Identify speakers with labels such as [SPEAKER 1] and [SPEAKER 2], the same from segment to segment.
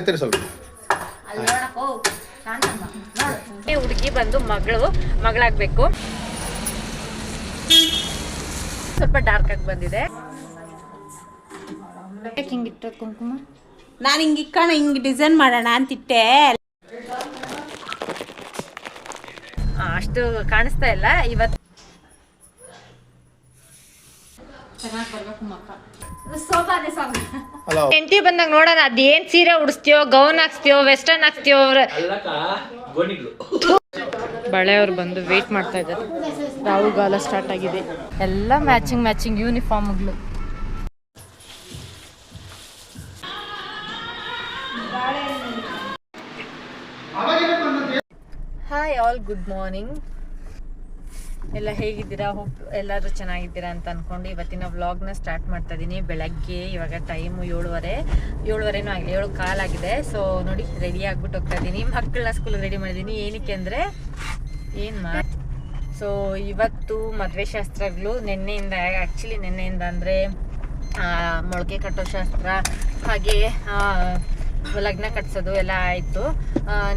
[SPEAKER 1] ಎತ್ತಿರಿ ಸ್ವಲ್ಪ
[SPEAKER 2] ಈ ಹುಡುಗಿ ಬಂದು ಮಗಳು ಮಗಳಾಗ್ಬೇಕು. ಸ್ವಲ್ಪ ಡಾರ್ಕ್ ಆಗಿ ಬಂದಿದೆ. ಹಿಂಗಿಟ್ಟ ಕುಂಕುಮ?
[SPEAKER 3] ನಾನು ಹಿಂಗೆ ಇಕ್ಕೋಣ ಹಿಂಗೆ ಡಿಸೈನ್ ಮಾಡೋಣ ಅಂತಿಟ್ಟೆ.
[SPEAKER 2] ಅಷ್ಟು ಕಾಣಿಸ್ತಾ ಇಲ್ಲ. ಇವತ್ತು
[SPEAKER 1] ಅಲ್ಲ
[SPEAKER 2] ಹೆಂಡತಿ ಬಂದಾಗ ನೋಡೋಣ ಅದೇನ್ ಸೀರೆ ಉಡಿಸ್ತೀಯೋ ಗೌನ್ ಹಾಕ್ಸ್ತೀಯೋ ವೆಸ್ಟರ್ನ್ ಹಾಕ್ಸ್ತೀಯೋ ಅವ್ರ. ಬಳೆಯವ್ರು ಬಂದು ವೇಟ್ ಮಾಡ್ತಾ ಇದ್ದಾರೆ. ರಾಹುಗಾಲ ಸ್ಟಾರ್ಟ್ ಆಗಿದೆ. ಎಲ್ಲ ಮ್ಯಾಚಿಂಗ್ ಮ್ಯಾಚಿಂಗ್ ಯೂನಿಫಾರ್ಮ್ಗಳು ಹಾಯ್ ಆಲ್ ಗುಡ್ ಮಾರ್ನಿಂಗ್ ಎಲ್ಲ ಹೇಗಿದ್ದೀರಾ? ಹೋಪ್ ಎಲ್ಲರೂ ಚೆನ್ನಾಗಿದ್ದೀರಾ ಅಂತ ಅನ್ಕೊಂಡು ಇವತ್ತಿನ ವ್ಲಾಗ್ನ ಸ್ಟಾರ್ಟ್ ಮಾಡ್ತಾ ಇದ್ದೀನಿ ಬೆಳಗ್ಗೆ ಇವಾಗ ಟೈಮು ಏಳುವರೆ, ಏಳುವರೆನೂ ಆಗಲಿ ಏಳು ಕಾಲಾಗಿದೆ ಸೊ ನೋಡಿ ರೆಡಿ ಆಗ್ಬಿಟ್ಟು ಹೋಗ್ತಾ ಇದ್ದೀನಿ ಮಕ್ಕಳನ್ನ ಸ್ಕೂಲಿಗೆ ರೆಡಿ ಮಾಡಿದ್ದೀನಿ ಏನಕ್ಕೆ ಅಂದರೆ, ಏನು ಮಾ ಸೊ ಇವತ್ತು ಮದುವೆ ಶಾಸ್ತ್ರಗಳು ನಿನ್ನೆಯಿಂದ ಆ್ಯಕ್ಚುಲಿ ನಿನ್ನೆಯಿಂದ ಅಂದರೆ ಮೊಳಕೆ ಕಟ್ಟೋ ಶಾಸ್ತ್ರ, ಹಾಗೆ ಲಗ್ನ ಕಟ್ಸೋದು ಎಲ್ಲ ಆಯಿತು.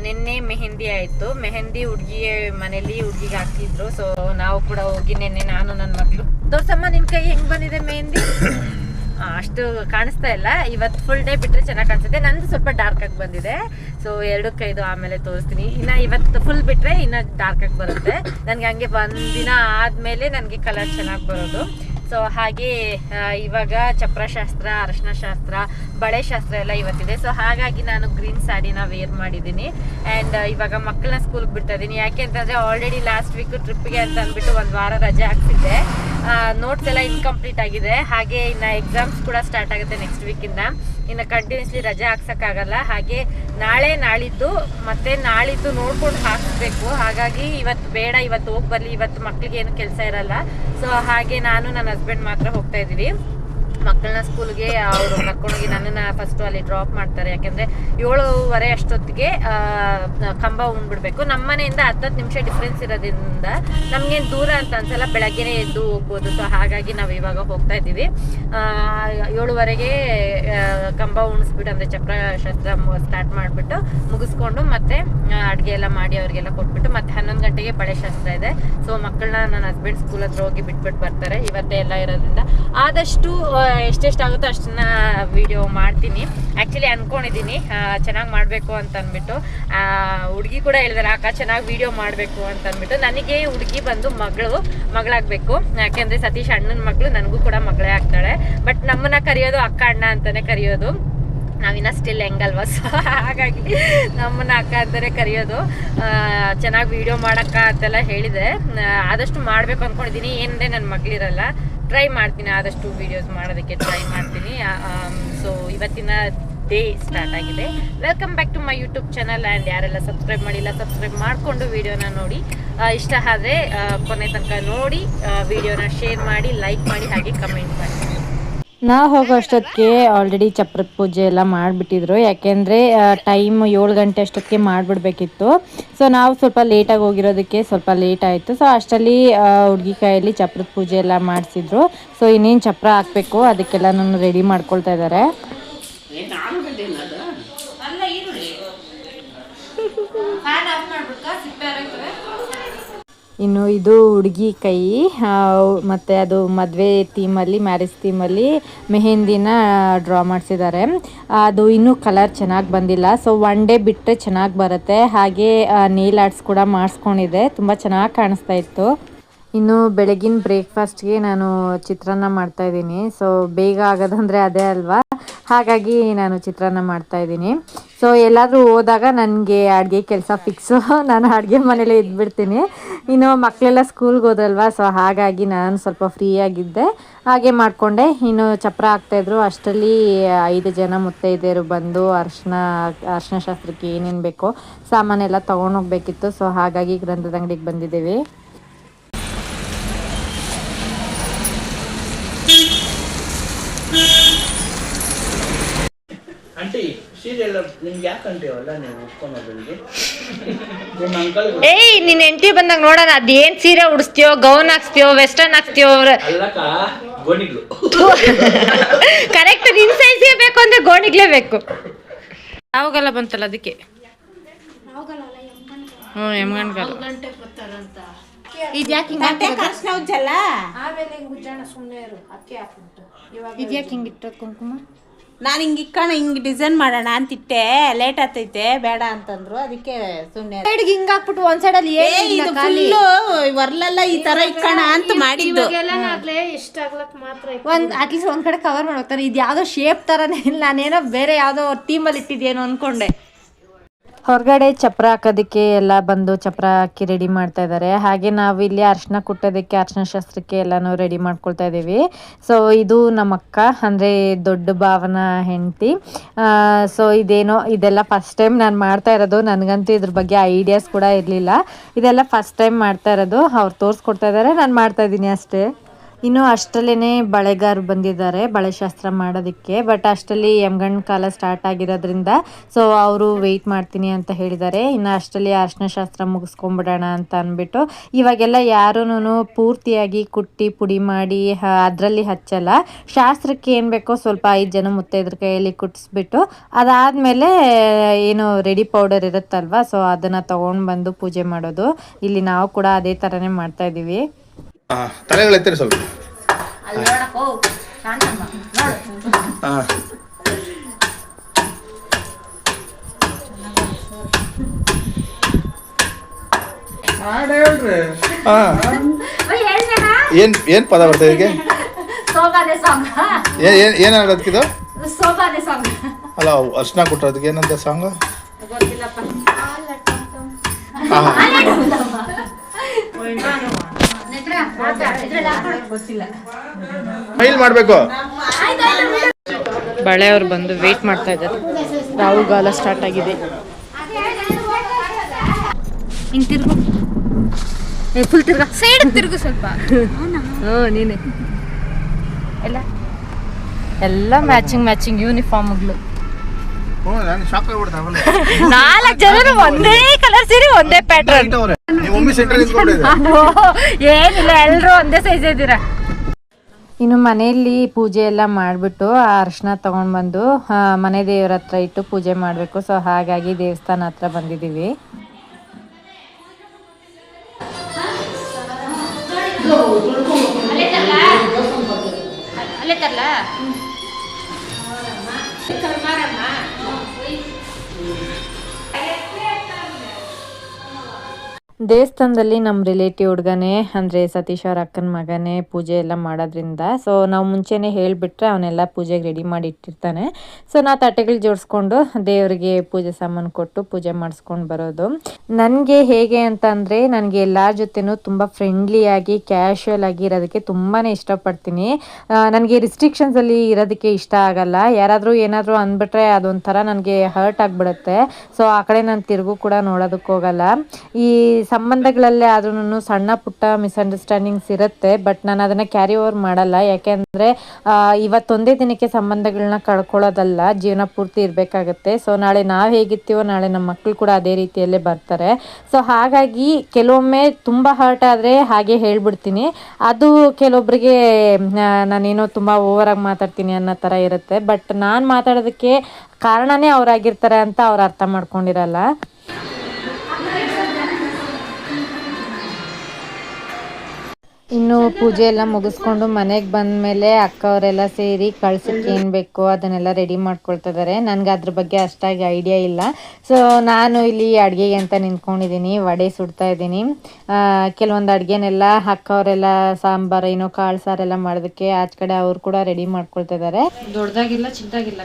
[SPEAKER 2] ನಿನ್ನೆ ಮೆಹಂದಿ ಆಯಿತು. ಮೆಹಂದಿ ಹುಡ್ಗಿ ಮನೇಲಿ ಹುಡುಗಿಗೆ ಹಾಕ್ತಿದ್ರು. ಸೊ ನಾವು ಕೂಡ ಹೋಗಿ ನಿನ್ನೆ ನಾನು ನನ್ನ ಮಕ್ಕಳು ತೋರ್ಸಮ್ಮ ನಿಮ್ಮ ಕೈ ಹೆಂಗೆ ಬಂದಿದೆ ಮೆಹಂದಿ? ಅಷ್ಟು ಕಾಣಿಸ್ತಾ ಇಲ್ಲ. ಇವತ್ತು ಫುಲ್ ಡೇ ಬಿಟ್ಟರೆ ಚೆನ್ನಾಗಿ ಕಾಣಿಸುತ್ತೆ. ನಂದು ಸ್ವಲ್ಪ ಡಾರ್ಕ್ ಆಗಿ ಬಂದಿದೆ. ಸೊ ಎರಡು ಕೈದು ಆಮೇಲೆ ತೋರಿಸ್ತೀನಿ. ಇನ್ನು ಇವತ್ತು ಫುಲ್ ಬಿಟ್ಟರೆ ಇನ್ನು ಡಾರ್ಕ್ ಆಗಿ ಬರುತ್ತೆ. ನನಗೆ ಹಂಗೆ ಒಂದಿನ ಆದಮೇಲೆ ನನಗೆ ಕಲರ್ ಚೆನ್ನಾಗಿ ಬರೋದು. ಸೊ ಹಾಗೆ ಇವಾಗ ಚಪ್ರಶಾಸ್ತ್ರ ಅರಶಿನ ಶಾಸ್ತ್ರ ಬಳೆ ಶಾಸ್ತ್ರ ಎಲ್ಲ ಇವತ್ತಿದೆ. ಸೊ ಹಾಗಾಗಿ ನಾನು ಗ್ರೀನ್ ಸ್ಯಾರಿನ ವೇರ್ ಮಾಡಿದ್ದೀನಿ. ಆ್ಯಂಡ್ ಇವಾಗ ಮಕ್ಕಳನ್ನ ಸ್ಕೂಲ್ಗೆ ಬಿಡ್ತಾ ಇದ್ದೀನಿ ಯಾಕೆ ಅಂತಂದರೆ ಆಲ್ರೆಡಿ ಲಾಸ್ಟ್ ವೀಕ್ ಟ್ರಿಪ್ಗೆ ಅಂತ ಅಂದ್ಬಿಟ್ಟು ಒಂದು ವಾರ ರಜೆ ಹಾಕ್ಸಿದ್ದೆ. ನೋಟ್ಸ್ ಎಲ್ಲ ಇನ್ಕಂಪ್ಲೀಟ್ ಆಗಿದೆ. ಹಾಗೆ ಇನ್ನು ಎಕ್ಸಾಮ್ಸ್ ಕೂಡ ಸ್ಟಾರ್ಟ್ ಆಗುತ್ತೆ ನೆಕ್ಸ್ಟ್ ವೀಕಿಂದ ಇನ್ನು ಕಂಟಿನ್ಯೂಸ್ಲಿ ರಜೆ ಹಾಕ್ಸೋಕ್ಕಾಗಲ್ಲ. ಹಾಗೆ ನಾಳೆ ನಾಳಿದ್ದು ಮತ್ತೆ ನಾಳಿದ್ದು ನೋಡ್ಕೊಂಡು ಹಾಕಿಸ್ಬೇಕು ಹಾಗಾಗಿ ಇವತ್ತು ಬೇಡ, ಇವತ್ತು ಹೋಗಿ ಬರಲಿ, ಇವತ್ತು ಮಕ್ಕಳಿಗೆ ಏನು ಕೆಲಸ ಇರಲ್ಲ. ಸೊ ಹಾಗೆ ನಾನು ನನ್ನ ಹಸ್ಬೆಂಡ್ ಮಾತ್ರ ಹೋಗ್ತಾ ಇದ್ದೀವಿ. ಮಕ್ಕಳನ್ನ ಸ್ಕೂಲ್ಗೆ, ಅವರು ಕರ್ಕೊಂಡೋಗಿ ನನ್ನನ್ನ ಫಸ್ಟ್ ಅಲ್ಲಿ ಡ್ರಾಪ್ ಮಾಡ್ತಾರೆ. ಯಾಕಂದ್ರೆ ಏಳುವರೆ ಅಷ್ಟೊತ್ತಿಗೆ ಕಂಬ ಉಂಡ್ಬಿಡ್ಬೇಕು ನಮ್ಮ ಮನೆಯಿಂದ ಹತ್ತತ್ತು ನಿಮಿಷ ಡಿಫ್ರೆನ್ಸ್ ಇರೋದ್ರಿಂದ ನಮ್ಗೇನು ದೂರ ಅಂತ ಅನ್ಸಲ್ಲ, ಬೆಳಗ್ಗೆನೆ ಎದ್ದು ಹೋಗ್ಬೋದು. ಸೊ ಹಾಗಾಗಿ ನಾವು ಇವಾಗ ಹೋಗ್ತಾ ಇದ್ದೀವಿ. ಏಳುವರೆಗೆ ಕಂಬ ಉಣಿಸ್ಬಿಟ್ಟು, ಅಂದ್ರೆ ಚಪ್ರ ಶಸ್ತ್ರ ಸ್ಟಾರ್ಟ್ ಮಾಡಿಬಿಟ್ಟು ಮುಗಿಸ್ಕೊಂಡು ಮತ್ತೆ ಅಡುಗೆ ಎಲ್ಲ ಮಾಡಿ ಅವ್ರಿಗೆಲ್ಲ ಕೊಟ್ಬಿಟ್ಟು ಮತ್ತೆ ಹನ್ನೊಂದು ಗಂಟೆಗೆ ಬಳೆ ಶಸ್ತ್ರ ಇದೆ. ಸೊ ಮಕ್ಕಳನ್ನ ನನ್ನ ಹಸ್ಬೆಂಡ್ ಸ್ಕೂಲ್ ಹತ್ರ ಹೋಗಿ ಬಿಟ್ಬಿಟ್ಟು ಬರ್ತಾರೆ. ಇವತ್ತೇ ಎಲ್ಲ ಇರೋದ್ರಿಂದ. ಆದಷ್ಟು ಎಷ್ಟೆಷ್ಟಾಗುತ್ತೋ ಅಷ್ಟನ್ನ ವಿಡಿಯೋ ಮಾಡ್ತೀನಿ. ಆ್ಯಕ್ಚುಲಿ ಅಂದ್ಕೊಂಡಿದ್ದೀನಿ ಚೆನ್ನಾಗಿ ಮಾಡಬೇಕು ಅಂತ ಅಂದ್ಬಿಟ್ಟು ಹುಡುಗಿ ಕೂಡ ಹೇಳಿದಾರೆ ಅಕ್ಕ, ಚೆನ್ನಾಗಿ ವಿಡಿಯೋ ಮಾಡಬೇಕು ಅಂತ ಅಂದ್ಬಿಟ್ಟು ನನಗೆ ಹುಡುಗಿ ಬಂದು ಮಗಳು, ಮಗಳಾಗಬೇಕು. ಯಾಕೆಂದರೆ ಸತೀಶ್ ಅಣ್ಣನ ಮಗಳು ನನಗೂ ಕೂಡ ಮಗಳೇ ಆಗ್ತಾಳೆ. ಬಟ್ ನಮ್ಮನ್ನ ಕರೆಯೋದು ಅಕ್ಕ ಅಣ್ಣ ಅಂತಾನೆ ಕರೆಯೋದು. ನಾವಿನ್ನ ಸ್ಟಿಲ್ ಹೆಂಗಲ್ವ? ಸೊ ಹಾಗಾಗಿ ನಮ್ಮನ್ನ ಅಕ್ಕ ಅಂತಲೇ ಕರೆಯೋದು. ಚೆನ್ನಾಗಿ ವಿಡಿಯೋ ಮಾಡಕ್ಕ ಅಂತೆಲ್ಲ ಹೇಳಿದೆ. ಆದಷ್ಟು ಮಾಡಬೇಕು ಅಂದ್ಕೊಂಡಿದ್ದೀನಿ ಏನಂದರೆ ನನ್ನ ಮಗಳಿರಲ್ಲ. ಟ್ರೈ ಮಾಡ್ತೀನಿ, ಆದಷ್ಟು ವಿಡಿಯೋಸ್ ಮಾಡೋದಕ್ಕೆ ಟ್ರೈ ಮಾಡ್ತೀನಿ. ಸೊ ಇವತ್ತಿನ ಡೇ ಸ್ಟಾರ್ಟ್ ಆಗಿದೆ. Welcome back to my YouTube channel and ಯಾರೆಲ್ಲ ಸಬ್ಸ್ಕ್ರೈಬ್ ಮಾಡಿಲ್ಲ ಸಬ್ಸ್ಕ್ರೈಬ್ ಮಾಡಿಕೊಂಡು ವಿಡಿಯೋನ ನೋಡಿ. ಇಷ್ಟ ಆದರೆ ಕೊನೆ ತನಕ ನೋಡಿ ವಿಡಿಯೋನ ಶೇರ್ ಮಾಡಿ ಲೈಕ್ ಮಾಡಿ, ಹಾಗೆ ಕಮೆಂಟ್ ಮಾಡಿ. ನಾವು ಹೋಗೋ ಅಷ್ಟೊತ್ತಿಗೆ ಆಲ್ರೆಡಿ ಚಪ್ರದ ಪೂಜೆ ಎಲ್ಲ ಮಾಡಿಬಿಟ್ಟಿದ್ರು. ಯಾಕೆಂದರೆ ಟೈಮ್ ಏಳು ಗಂಟೆ ಅಷ್ಟೊತ್ತಿಗೆ ಮಾಡಿಬಿಡ್ಬೇಕಿತ್ತು. ಸೊ ನಾವು ಸ್ವಲ್ಪ ಲೇಟಾಗಿ ಹೋಗಿರೋದಕ್ಕೆ ಸ್ವಲ್ಪ ಲೇಟ್ ಆಯಿತು. ಸೊ ಅಷ್ಟರಲ್ಲಿ ಹುಡುಗಿ ಕೈಯಲ್ಲಿ ಚಪ್ರದ ಪೂಜೆ ಎಲ್ಲ ಮಾಡಿಸಿದ್ರು. ಸೊ ಇನ್ನೇನು ಚಪ್ರ ಹಾಕಬೇಕು, ಅದಕ್ಕೆಲ್ಲ ನಾನು ರೆಡಿ ಮಾಡ್ಕೊಳ್ತಾ ಇದ್ದಾರೆ. ಇನ್ನು ಇದು ಹುಡುಗಿ ಕೈ ಮತ್ತು ಅದು ಮದುವೆ ಥೀಮಲ್ಲಿ ಮ್ಯಾರೇಜ್ ಥೀಮಲ್ಲಿ ಮೆಹೆಂದಿನ ಡ್ರಾ ಮಾಡಿಸಿದ್ದಾರೆ. ಅದು ಇನ್ನೂ ಕಲರ್ ಚೆನ್ನಾಗಿ ಬಂದಿಲ್ಲ. ಸೊ ಒನ್ ಡೇ ಬಿಟ್ಟರೆ ಚೆನ್ನಾಗಿ ಬರುತ್ತೆ. ಹಾಗೆ ನೀಲ್ ಆರ್ಟ್ಸ್ ಕೂಡ ಮಾಡಿಸ್ಕೊಂಡಿದೆ. ತುಂಬ ಚೆನ್ನಾಗಿ ಕಾಣಿಸ್ತಾ ಇತ್ತು. ಇನ್ನು ಬೆಳಗಿನ ಬ್ರೇಕ್ಫಾಸ್ಟ್ಗೆ ನಾನು ಚಿತ್ರಾನ್ನ ಮಾಡ್ತಾ ಇದ್ದೀನಿ. ಸೊ ಬೇಗ ಆಗೋದಂದರೆ ಅದೇ ಅಲ್ವಾ? ಹಾಗಾಗಿ ನಾನು ಚಿತ್ರಾನ್ನ ಮಾಡ್ತಾ ಇದ್ದೀನಿ. ಸೊ ಎಲ್ಲಾದರೂ ಹೋದಾಗ ನನಗೆ ಅಡುಗೆ ಕೆಲಸ ಫಿಕ್ಸು ನಾನು ಅಡುಗೆ ಮನೇಲೇ ಇದ್ಬಿಡ್ತೀನಿ. ಇನ್ನು ಮಕ್ಕಳೆಲ್ಲ ಸ್ಕೂಲ್ಗೆ ಹೋದಲ್ವಾ ಸೊ ಹಾಗಾಗಿ ನಾನು ಸ್ವಲ್ಪ ಫ್ರೀಯಾಗಿದ್ದೆ ಹಾಗೆ ಮಾಡಿಕೊಂಡೆ. ಇನ್ನು ಚಪ್ರ ಹಾಕ್ತಾಯಿದ್ರು ಅಷ್ಟರಲ್ಲಿ ಐದು ಜನ ಮುತ್ತೈದೆಯರು ಬಂದು ಅರ್ಶಿನ ಅರ್ಶಿನ ಶಾಸ್ತ್ರಕ್ಕೆ ಏನೇನು ಬೇಕೋ ಸಾಮಾನೆಲ್ಲ ತೊಗೊಂಡೋಗ್ಬೇಕಿತ್ತು ಸೊ ಹಾಗಾಗಿ ಗ್ರಂಥದ ಅಂಗಡಿಗೆ ಬಂದಿದ್ದೀವಿ.
[SPEAKER 4] ಸೀರಿಯಲ್ ನಿಮ್ಗೆ ಯಾಕೆ ಅಂತೀವಲ್ಲ ನೀವು ಒಪ್ಕೊಳೋದ್ರಿಗೆ ನಿಮ್ಮ ಅಂಕಲ್
[SPEAKER 2] ಏಯ್ ನಿನ್ ಹೆಂಡತಿ ಬಂದಾಗ ನೋಡೋಣ ಅದೇನ್ ಸೀರೆ ಉಡಿಸ್ತೀಯೋ ಗೌನ್ ಹಾಕ್ಸ್ತೀಯೋ ವೆಸ್ಟರ್ನ್ ಹಾಕ್ಸ್ತೀಯೋ
[SPEAKER 4] ಅಲ್ಲಕ್ಕ ಗೋಣಿಗಳು
[SPEAKER 2] ಕರೆಕ್ಟ್ ನಿನ್ ಸೈಜ್ ಬೇಕು ಅಂದ್ರೆ ಗೋಣಿಗ್ಲೇ ಬೇಕು. ಯಾವಾಗಲ್ಲ ಬಂತಲ್ಲ ಅದಕ್ಕೆ? ಹ್ಞೂ ಎಮ್ಗಣ್ಗಾಲ ಇದ್ಯಾಕೆ ಹಿಂಗೆ ಇದ್ಯಾಕೆ ಕುಂಕುಮ?
[SPEAKER 3] ನಾನು ಹಿಂಗೆ ಇಕ್ಕೋಣ ಹಿಂಗೆ ಡಿಸೈನ್ ಮಾಡೋಣ ಅಂತಿಟ್ಟೆ ಲೇಟ್ ಆಗ್ತೈತೆ ಬೇಡ ಅಂತಂದ್ರು. ಅದಕ್ಕೆ ಸುಮ್ಮನೆ
[SPEAKER 2] ಸೈಡ್ಗೆ ಹಿಂಗೆ ಹಾಕ್ಬಿಟ್ಟು ಒಂದ್ ಸೈಡಲ್ಲಿ
[SPEAKER 3] ಇದು ಫುಲ್ಲು ವರ್ಲೆಲ್ಲ ಈ ತರ ಇಕ್ಕಣ ಅಂತ ಮಾಡಿದ್ದು.
[SPEAKER 2] ಒಂದ್ ಅಟ್ಲೀಸ್ಟ್ ಒಂದ್ ಕಡೆ ಕವರ್ ಮಾಡ್ಬೇಕಾರೆ ಇದು ಯಾವ್ದೋ ಶೇಪ್ ತರನೇ ಇಲ್ಲ. ನಾನೇನೋ ಬೇರೆ ಯಾವ್ದೋ ಟೀಮಲ್ಲಿ ಇಟ್ಟಿದ್ಯೇನೋ ಅನ್ಕೊಂಡೆ. ಹೊರಗಡೆ ಚಪ್ರ ಹಾಕೋದಕ್ಕೆ ಎಲ್ಲ ಬಂದು ಚಪ್ರ ಹಾಕಿ ರೆಡಿ ಮಾಡ್ತಾ ಇದ್ದಾರೆ ಹಾಗೆ ನಾವು ಇಲ್ಲಿ ಅರ್ಶನ ಕುಟ್ಟೋದಕ್ಕೆ, ಅರ್ಶನ ಶಾಸ್ತ್ರಕ್ಕೆ ಎಲ್ಲಾನು ರೆಡಿ ಮಾಡ್ಕೊಳ್ತಾ ಇದ್ದೀವಿ. ಸೊ ಇದು ನಮ್ಮ ಅಕ್ಕ, ಅಂದರೆ ದೊಡ್ಡ ಭಾವನ ಹೆಂಡತಿ. ಸೊ ಇದೇನೋ, ಇದೆಲ್ಲ ಫಸ್ಟ್ ಟೈಮ್ ನಾನು ಮಾಡ್ತಾ ಇರೋದು. ನನಗಂತೂ ಇದ್ರ ಬಗ್ಗೆ ಐಡಿಯಾಸ್ ಕೂಡ ಇರಲಿಲ್ಲ. ಇದೆಲ್ಲ ಫಸ್ಟ್ ಟೈಮ್ ಮಾಡ್ತಾ ಇರೋದು. ಅವ್ರು ತೋರಿಸ್ಕೊಡ್ತಾ ಇದ್ದಾರೆ ನಾನು ಮಾಡ್ತಾ ಇದ್ದೀನಿ ಅಷ್ಟೇ. ಇನ್ನು ಅಷ್ಟರಲ್ಲೇ ಬಳೆಗಾರರು ಬಂದಿದ್ದಾರೆ, ಬಳೆ ಶಾಸ್ತ್ರ ಮಾಡೋದಕ್ಕೆ. ಬಟ್ ಅಷ್ಟರಲ್ಲಿ ಯಮಗಂಡ್ ಕಾಲ ಸ್ಟಾರ್ಟ್ ಆಗಿರೋದ್ರಿಂದ ಸೊ ಅವರು ವೆಯ್ಟ್ ಮಾಡ್ತೀನಿ ಅಂತ ಹೇಳಿದ್ದಾರೆ. ಇನ್ನು ಅಷ್ಟರಲ್ಲಿ ಅರ್ಶಿನ ಶಾಸ್ತ್ರ ಮುಗಿಸ್ಕೊಂಬಿಡೋಣ ಅಂತ ಅಂದ್ಬಿಟ್ಟು, ಇವಾಗೆಲ್ಲ ಯಾರೂ ಪೂರ್ತಿಯಾಗಿ ಕುಟ್ಟಿ ಪುಡಿ ಮಾಡಿ ಅದರಲ್ಲಿ ಹಚ್ಚಲ್ಲ. ಶಾಸ್ತ್ರಕ್ಕೆ ಏನು ಬೇಕೋ ಸ್ವಲ್ಪ ಐದು ಜನ ಮುತ್ತೈದ್ರ ಕೈಯಲ್ಲಿ ಕುಟ್ಟಿಸ್ಬಿಟ್ಟು ಅದಾದಮೇಲೆ ಏನು ರೆಡಿ ಪೌಡರ್ ಇರುತ್ತಲ್ವ ಸೊ ಅದನ್ನು ತೊಗೊಂಡು ಬಂದು ಪೂಜೆ ಮಾಡೋದು. ಇಲ್ಲಿ ನಾವು ಕೂಡ ಅದೇ ಥರನೇ ಮಾಡ್ತಾ ಇದ್ದೀವಿ.
[SPEAKER 1] ಹಾ ತಲೆಗಳು ಎತ್ತಿರಿ ಸ್ವಲ್ಪ. ಹಾ ಹಾ ಏನು ಏನ್ ಪದ ಬರ್ತದೆ ಇದಕ್ಕೆ?
[SPEAKER 2] ಏನು ಸಾಂಗ್.
[SPEAKER 1] ಏನ್ ಏನ್ ಏನಾಗೋದಕ್ಕಿದು ಅಲ್ಲ ಅರ್ಶನ ಕೊಟ್ಟೋದಕ್ಕೆ ಏನಂತ ಸಾಂಗ್? ಫೈಲ್ ಮಾಡ್ಬೇಕು
[SPEAKER 2] ಬಳೆಯವ್ರು ಬಂದು ವೇಟ್ ಮಾಡ್ತಾ ಇದ್ದಾರೆ. ರಾಹುಗಾಲ ಸ್ಟಾರ್ಟ್ ಆಗಿದೆ. ಹಿಂಗ್ ತಿರ್ಗು. ಫುಲ್ ತಿರ್ಗ. ಸೈಡ್ ತಿರ್ಗು ಸ್ವಲ್ಪ. ಹ್ಞೂ ನೀನೆ. ಎಲ್ಲ? ಎಲ್ಲ ಮ್ಯಾಚಿಂಗ್ ಮ್ಯಾಚಿಂಗ್ ಯೂನಿಫಾರ್ಮ್ಗಳು ನಾಲ್ಕು ಜನರು ಒಂದೇ ಕಲರ್ ಸೀರೆ ಒಂದೇ ಪ್ಯಾಟರ್ನ್ ಏನಿಲ್ಲ ಎಲ್ಲರೂ ಒಂದೇ ಸೈಜ್ ಇದ್ದೀರಾ? ಇನ್ನು ಮನೆಯಲ್ಲಿ ಪೂಜೆ ಎಲ್ಲ ಮಾಡಿಬಿಟ್ಟು ಆ ಅರ್ಶಿನ ತಗೊಂಡ್ಬಂದು ಮನೆ ದೇವ್ರ ಹತ್ರ ಇಟ್ಟು ಪೂಜೆ ಮಾಡಬೇಕು. ಸೊ ಹಾಗಾಗಿ ದೇವಸ್ಥಾನ ಹತ್ರ ಬಂದಿದ್ದೀವಿ. ದೇವಸ್ಥಾನದಲ್ಲಿ ನಮ್ಮ ರಿಲೇಟಿವ್ ಹುಡುಗನೇ, ಅಂದರೆ ಸತೀಶ್ ಅವ್ರ ಅಕ್ಕನ ಮಗನೇ ಪೂಜೆ ಎಲ್ಲ ಮಾಡೋದ್ರಿಂದ. ಸೊ ನಾವು ಮುಂಚೆನೇ ಹೇಳಿಬಿಟ್ರೆ ಅವನ್ನೆಲ್ಲ ಪೂಜೆಗೆ ರೆಡಿ ಮಾಡಿ ಇಟ್ಟಿರ್ತಾನೆ. ಸೊ ನಾ ತಟ್ಟೆಗಳು ಜೋಡಿಸ್ಕೊಂಡು ದೇವರಿಗೆ ಪೂಜೆ ಸಾಮಾನು ಕೊಟ್ಟು ಪೂಜೆ ಮಾಡಿಸ್ಕೊಂಡು ಬರೋದು. ನನಗೆ ಹೇಗೆ ಅಂತ ಅಂದರೆ, ನನಗೆ ಎಲ್ಲರ ಜೊತೆನೂ ತುಂಬ ಫ್ರೆಂಡ್ಲಿಯಾಗಿ ಕ್ಯಾಶುವಲ್ ಆಗಿ ಇರೋದಕ್ಕೆ ತುಂಬಾ ಇಷ್ಟಪಡ್ತೀನಿ. ನನಗೆ ರಿಸ್ಟ್ರಿಕ್ಷನ್ಸಲ್ಲಿ ಇರೋದಕ್ಕೆ ಇಷ್ಟ ಆಗಲ್ಲ. ಯಾರಾದರೂ ಏನಾದರೂ ಅಂದ್ಬಿಟ್ರೆ ಅದೊಂಥರ ನನಗೆ ಹರ್ಟ್ ಆಗಿಬಿಡುತ್ತೆ. ಸೊ ಆ ಕಡೆ ನಾನು ತಿರುಗು ಕೂಡ ನೋಡೋದಕ್ಕೆ ಹೋಗಲ್ಲ ಈ ಸಂಬಂಧಗಳಲ್ಲೇ ಆದ್ರೂ ಸಣ್ಣ ಪುಟ್ಟ ಮಿಸ್ಅಂಡರ್ಸ್ಟ್ಯಾಂಡಿಂಗ್ಸ್ ಇರುತ್ತೆ ಬಟ್ ನಾನು ಅದನ್ನು ಕ್ಯಾರಿ ಓವರ್ ಮಾಡಲ್ಲ. ಯಾಕೆಂದ್ರೆ ಇವತ್ತೊಂದೇ ದಿನಕ್ಕೆ ಸಂಬಂಧಗಳನ್ನ ಕಳ್ಕೊಳ್ಳೋದಲ್ಲ, ಜೀವನ ಪೂರ್ತಿ ಇರಬೇಕಾಗತ್ತೆ. ಸೊ ನಾಳೆ ನಾವು ಹೇಗಿರ್ತೀವೋ, ನಾಳೆ ನಮ್ಮ ಮಕ್ಕಳು ಕೂಡ ಅದೇ ರೀತಿಯಲ್ಲೇ ಬರ್ತಾರೆ. ಸೊ ಹಾಗಾಗಿ ಕೆಲವೊಮ್ಮೆ ತುಂಬ ಹರ್ಟ್ ಆದರೆ ಹಾಗೆ ಹೇಳ್ಬಿಡ್ತೀನಿ. ಅದು ಕೆಲವೊಬ್ಬರಿಗೆ ನಾನೇನೋ ತುಂಬ ಓವರಾಗಿ ಮಾತಾಡ್ತೀನಿ ಅನ್ನೋ ಥರ ಇರುತ್ತೆ. ಬಟ್ ನಾನು ಮಾತಾಡೋದಕ್ಕೆ ಕಾರಣನೇ ಅವರಾಗಿರ್ತಾರೆ ಅಂತ ಅವ್ರು ಅರ್ಥ ಮಾಡ್ಕೊಂಡಿರಲ್ಲ. ಇನ್ನು ಪೂಜೆ ಎಲ್ಲ ಮುಗಿಸ್ಕೊಂಡು ಮನೆಗೆ ಬಂದಮೇಲೆ ಅಕ್ಕವರೆಲ್ಲ ಸೇರಿ ಕಳ್ಸಕ್ಕೆ ಏನು ಬೇಕು ಅದನ್ನೆಲ್ಲ ರೆಡಿ ಮಾಡ್ಕೊಳ್ತಾ ಇದ್ದಾರೆ ನನಗೆ ಅದ್ರ ಬಗ್ಗೆ ಅಷ್ಟಾಗಿ ಐಡಿಯಾ ಇಲ್ಲ. ಸೊ ನಾನು ಇಲ್ಲಿ ಅಡುಗೆಗೆ ಅಂತ ನಿಂತ್ಕೊಂಡಿದ್ದೀನಿ ವಡೆ ಸುಡ್ತಾ ಇದ್ದೀನಿ ಕೆಲವೊಂದು ಅಡುಗೆನೆಲ್ಲ ಅಕ್ಕವರೆಲ್ಲ ಸಾಂಬಾರು, ಏನೋ ಕಾಳು ಸಾರೆಲ್ಲ ಮಾಡೋದಕ್ಕೆ ಆಚ ಕಡೆ ಅವ್ರು ಕೂಡ ರೆಡಿ ಮಾಡ್ಕೊಳ್ತಾ ಇದ್ದಾರೆ ದೊಡ್ಡದಾಗಿಲ್ಲ ಚಿಕ್ಕದಾಗಿಲ್ಲ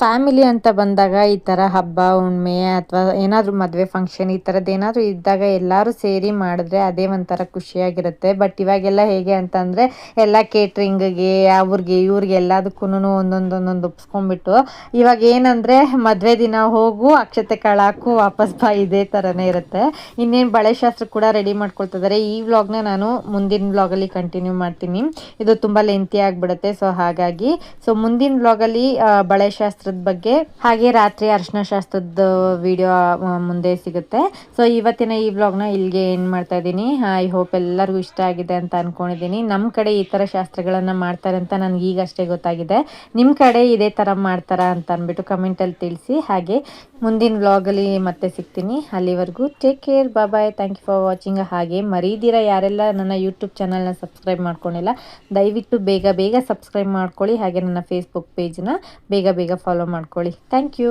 [SPEAKER 2] ಫ್ಯಾಮಿಲಿ ಅಂತ ಬಂದಾಗ ಈ ಥರ ಹಬ್ಬ ಹುಣ್ಣಿಮೆ ಅಥವಾ ಏನಾದರೂ ಮದುವೆ ಫಂಕ್ಷನ್ ಈ ಥರದ್ದು ಏನಾದರೂ ಇದ್ದಾಗ ಎಲ್ಲರೂ ಸೇರಿ ಮಾಡಿದ್ರೆ ಅದೇ ಒಂಥರ ಖುಷಿಯಾಗಿರುತ್ತೆ. ಬಟ್ ಇವಾಗೆಲ್ಲ ಹೇಗೆ ಅಂತಂದರೆ ಎಲ್ಲ ಕೇಟ್ರಿಂಗ್ಗೆ ಅವ್ರಿಗೆ ಇವ್ರಿಗೆ ಎಲ್ಲದಕ್ಕೂ ಒಂದೊಂದೊಂದೊಂದು ಒಂದೊಂದು ಒಪ್ಸ್ಕೊಂಡ್ಬಿಟ್ಟು ಇವಾಗ ಏನಂದರೆ ಮದುವೆ ದಿನ ಹೋಗು, ಅಕ್ಷತೆ ಕಾಳು ಹಾಕು ವಾಪಸ್ ಬಾ, ಇದೇ ಥರನೇ ಇರುತ್ತೆ. ಇನ್ನೇನು ಬಳೆ ಶಾಸ್ತ್ರ ಕೂಡ ರೆಡಿ ಮಾಡ್ಕೊಳ್ತಿದ್ದಾರೆ ಈ ವ್ಲಾಗ್ನ ನಾನು ಮುಂದಿನ ವ್ಲಾಗಲ್ಲಿ ಕಂಟಿನ್ಯೂ ಮಾಡ್ತೀನಿ. ಇದು ತುಂಬ ಲೆಂತಿ ಆಗಿಬಿಡುತ್ತೆ ಸೊ ಹಾಗಾಗಿ. ಸೊ ಮುಂದಿನ ವ್ಲಾಗಲ್ಲಿ ಬಳೆ ಶಾಸ್ತ್ರದ ಬಗ್ಗೆ, ಹಾಗೆ ರಾತ್ರಿ ಅರ್ಶಿನ ಶಾಸ್ತ್ರದ ವಿಡಿಯೋ ಮುಂದೆ ಸಿಗುತ್ತೆ. ಸೊ ಇವತ್ತಿನ ಈ ವ್ಲಾಗ್ನ ಇಲ್ಲಿಗೆ ಏನು ಮಾಡ್ತಾ ಇದ್ದೀನಿ. ಐ ಹೋಪ್ ಎಲ್ಲರಿಗೂ ಇಷ್ಟ ಆಗಿದೆ ಅಂತ ಅನ್ಕೊಂಡಿದ್ದೀನಿ. ನಮ್ಮ ಕಡೆ ಈ ಥರ ಶಾಸ್ತ್ರಗಳನ್ನು ಮಾಡ್ತಾರೆ ಅಂತ ನನಗೆ ಈಗ ಅಷ್ಟೇ ಗೊತ್ತಾಗಿದೆ. ನಿಮ್ಮ ಕಡೆ ಇದೇ ಥರ ಮಾಡ್ತಾರ ಅಂತ ಅಂದ್ಬಿಟ್ಟು ಕಮೆಂಟಲ್ಲಿ ತಿಳಿಸಿ. ಹಾಗೆ ಮುಂದಿನ ವ್ಲಾಗಲ್ಲಿ ಮತ್ತೆ ಸಿಗ್ತೀನಿ. ಅಲ್ಲಿವರೆಗೂ take care bye thank you for watching ಹಾಗೆ ಮರೀದಿರ ಯಾರೆಲ್ಲ ನನ್ನ ಯೂಟ್ಯೂಬ್ ಚಾನಲ್ನ ಸಬ್ಸ್ಕ್ರೈಬ್ ಮಾಡ್ಕೊಂಡಿಲ್ಲ, ದಯವಿಟ್ಟು ಬೇಗ ಬೇಗ ಸಬ್ಸ್ಕ್ರೈಬ್ ಮಾಡ್ಕೊಳ್ಳಿ. ಹಾಗೆ ನನ್ನ ಫೇಸ್ಬುಕ್ ಪೇಜ್ನ ಬೇಗ ಬೇಗ ಫಾಲೋ ಮಾಡ್ಕೊಳ್ಳಿ. Thank you